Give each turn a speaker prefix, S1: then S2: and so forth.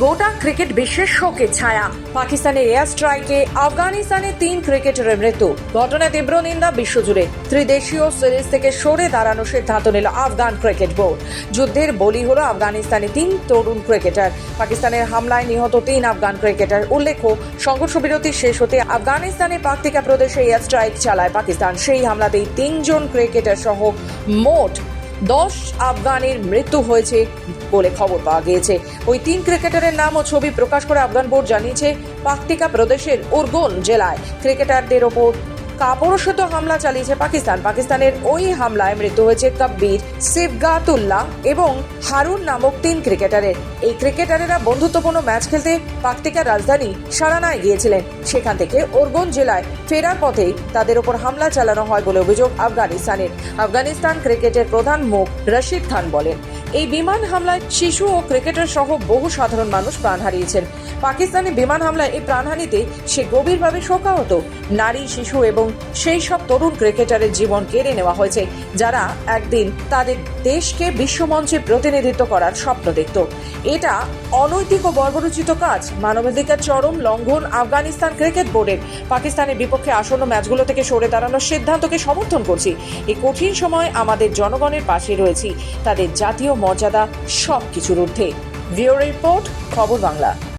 S1: গোটা ক্রিকেট বিশ্বের শোকের ছায়া। পাকিস্তানের এয়ার স্ট্রাইকে, আফগানিস্তানে তিন ক্রিকেটারের মৃত্যু। ঘটনায় তীব্র নিন্দা বিশ্বজুড়ে। ত্রিদেশীয় সিরিজ থেকে সরে দাঁড়ানোর সিদ্ধান্ত নিল আফগান ক্রিকেট বোর্ড। যুদ্ধের বলি হলো আফগানিস্তানে তিন তরুণ ক্রিকেটার। পাকিস্তানের হামলায় নিহত তিন আফগান ক্রিকেটার। উল্লেখ্য, সংঘর্ষ বিরতি শেষ হতে আফগানিস্তানের পাকতিকা প্রদেশে এয়ার স্ট্রাইক চালায় পাকিস্তান। সেই হামলাতেই তিনজন ক্রিকেটার সহ মোট দশ আফগানের মৃত্যু হয়েছে বলে খবর পাওয়া গিয়েছে। ওই তিন ক্রিকেটারের নাম ও ছবি প্রকাশ করে আফগান বোর্ড জানিয়েছে পাকতিকা প্রদেশের উরগুন জেলায় ক্রিকেটারদের ওপর কাপড়শত হামলা চালিয়েছে পাকিস্তান। পাকিস্তানের ওই হামলায় মৃত্যু হয়েছে কব্বির, সিফগাতুল্লাহ এবং হারুন নামক তিন ক্রিকেটারের। এই ক্রিকেটারেরা বন্ধুত্বপূর্ণ ম্যাচ খেলতে পাকতিকার রাজধানী সারানায় গিয়েছিলেন। সেখান থেকে ওরগন জেলায় ফেরার পথেই তাদের ওপর হামলা চালানো হয় বলে অভিযোগ আফগানিস্তানের। আফগানিস্তান ক্রিকেটের প্রধান মুখ রশিদ খান বলেন, এই বিমান হামলায় শিশু ও ক্রিকেটার সহ বহু সাধারণ মানুষ প্রাণ হারিয়েছেন। পাকিস্তানি বিমান হামলায় এই প্রাণহানিতে সে গভীরভাবে শোকাহত। নারী, শিশু এবং সেই সব তরুণ ক্রিকেটারের জীবন কেড়ে নেওয়া হয়েছে, যারা একদিন তাদের দেশকে বিশ্বমঞ্চে প্রতিনিধিত্ব করার স্বপ্ন দেখত। এটা অনৈতিক ও বর্বরোচিত কাজ। মানবাধিকার চরম লঙ্ঘন আফগানিস্তান ক্রিকেট বোর্ডের। পাকিস্তানের বিপক্ষে আসন্ন ম্যাচগুলো থেকে সরে দাঁড়ানোর সিদ্ধান্তকে সমর্থন করছি। এই কঠিন সময় আমাদের জনগণের পাশে রয়েছি। তাদের জাতীয় মর্যাদা সব কিছুর ঊর্ধ্বে। ভিও রিপোর্ট, খবর বাংলা।